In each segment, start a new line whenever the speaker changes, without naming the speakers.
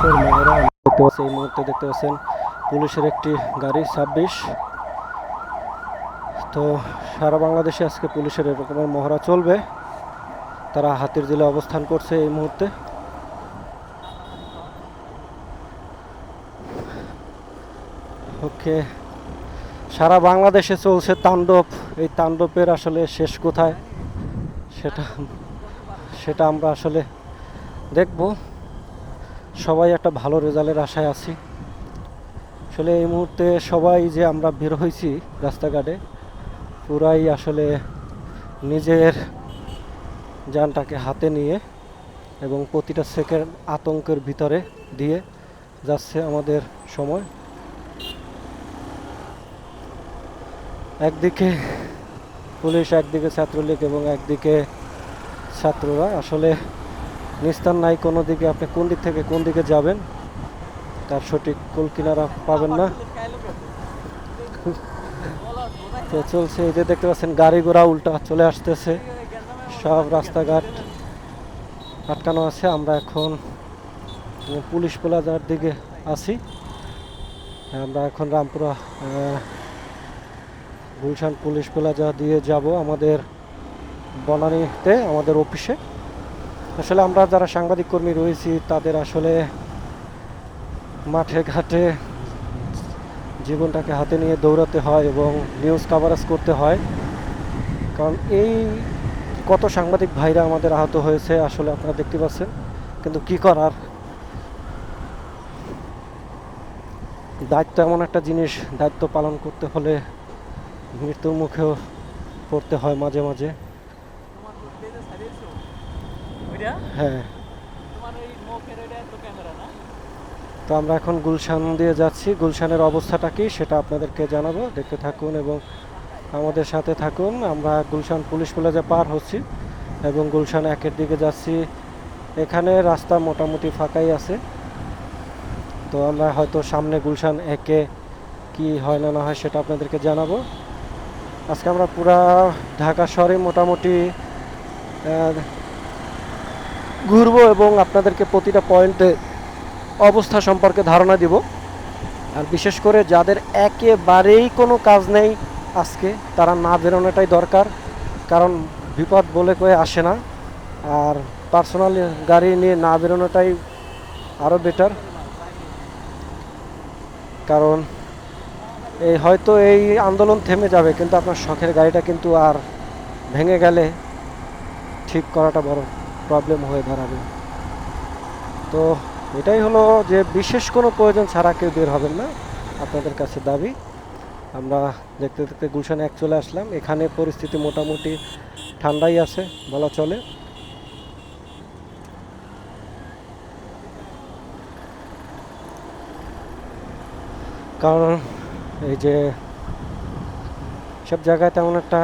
পুলিশের মহড়া দেখতে পাচ্ছি এই মুহূর্তে দেখতে পাচ্ছেন পুলিশের একটি গাড়ি ছাব্বিশ। তো সারা বাংলাদেশে আজকে পুলিশের এরকমের মহড়া চলবে। তারা হাতির জেলে অবস্থান করছে এই মুহূর্তে। ওকে। সারা বাংলাদেশে চলছে তাণ্ডব। এই তাণ্ডবের আসলে শেষ কোথায়? সেটা সেটা আমরা আসলে দেখব। সবাই একটা ভালো রেজাল্টের আশায় আছি। আসলে এই মুহূর্তে সবাই যে আমরা বের হয়েছি রাস্তাঘাটে, পুরাই আসলে নিজের যানটাকে হাতে নিয়ে এবং প্রতিটা সেকেন্ড আতঙ্কের ভিতরে দিয়ে যাচ্ছে আমাদের সময়। একদিকে পুলিশ, একদিকে ছাত্রলীগ এবং একদিকে ছাত্ররা। আসলে নিস্তার নাই, কোনো দিকে আপনি কোন দিক থেকে কোন দিকে যাবেন, তার সঠিক কুল কিনারা পাবেন না। তো চলছে, এই যে দেখতে পাচ্ছেন, গাড়ি ঘোড়া উল্টা চলে আসতেছে। সব রাস্তাঘাট আটকানো আছে, আমরা এখন পুলিশ প্লাজার দিকে আছি। আমরা এখন রামপুরা গুলশান পুলিশ প্লাজা দিয়ে যাব আমাদের বনানীতে, আমাদের অফিসে। আসলে আমরা যারা সাংবাদিক কর্মী রয়েছি, তাদের আসলে মাঠে ঘাটে জীবনটাকে হাতে নিয়ে দৌড়াতে হয় এবং নিউজ কাভারেজ করতে হয়। কারণ এই কত সাংবাদিক ভাইরা আমাদের আহত হয়েছে আসলে আপনারা দেখতে পাচ্ছেন, কিন্তু কি করার? দায়িত্ব এমন একটা জিনিস, দায়িত্ব পালন করতে হলে মৃত্যুর মুখেও পড়তে হয় মাঝে মাঝে।
ওইটা
হ্যাঁ।
তোমার ওই মুখের ওইটা তো ক্যামেরা না?
তো আমরা এখন গুলশান দিয়ে যাচ্ছি। গুলশানের অবস্থাটা কি সেটা আপনাদেরকে জানাব। দেখতে থাকুন এবং আমাদের সাথে থাকুন। আমরা গুলশান পুলিশ প্লাজা পার হচ্ছি এবং গুলশান একের দিকে যাচ্ছি। এখানে রাস্তা মোটামুটি ফাঁকাই আছে। তো আমরা হয়তো সামনে গুলশান একে কি হয় না না হয় সেটা আপনাদেরকে জানাব। আজকে আমরা পুরা ঢাকা শহরে মোটামুটি ঘুরবো এবং আপনাদেরকে প্রতিটা পয়েন্টে অবস্থা সম্পর্কে ধারণা দিব। আর বিশেষ করে যাদের একেবারেই কোনো কাজ নেই আজকে, তারা না বেরোনোটাই দরকার। কারণ বিপদ বলে কয়ে আসে না। আর পার্সোনাল গাড়ি নিয়ে না বেরোনোটাই আরও বেটার। কারণ এই হয়তো এই আন্দোলন থেমে যাবে, কিন্তু আপনার শখের গাড়িটা কিন্তু আর ভেঙে গেলে ঠিক করাটা বড় প্রবলেম হয়ে দাঁড়াবে। তো এটাই হলো যে বিশেষ কোনো প্রয়োজন ছাড়া কেউ বের হবেন না। আপনাদের কাছে দাবি। আমরা দেখতে দেখতে গুলশান এক চলে আসলাম। এখানে পরিস্থিতি মোটামুটি ঠান্ডাই আছে, বলা চলে। কারণ এই যে সব জায়গায় তেমন একটা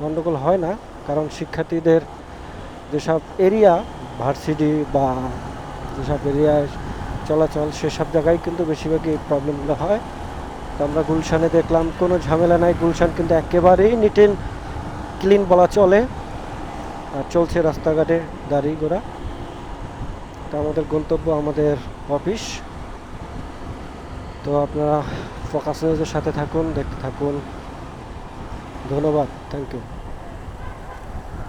গণ্ডগোল হয় না। কারণ শিক্ষার্থীদের যেসব এরিয়া ভার্সিটি বা যেসব এরিয়ায় চলাচল, সেসব জায়গায় কিন্তু বেশিরভাগই প্রবলেমগুলো হয়। তো আমরা গুলশানে দেখলাম, কোনো ঝামেলা নাই। গুলশান কিন্তু একেবারেই নিট অ্যান্ড ক্লিন বলা চলে। আর চলছে রাস্তাঘাটে গাড়ি ঘোড়া তো আমাদের গন্তব্য, আমাদের অফিস তো আপনারা ফোকাস নিউজের সাথে থাকুন, দেখতে থাকুন। ধন্যবাদ থ্যাংক ইউ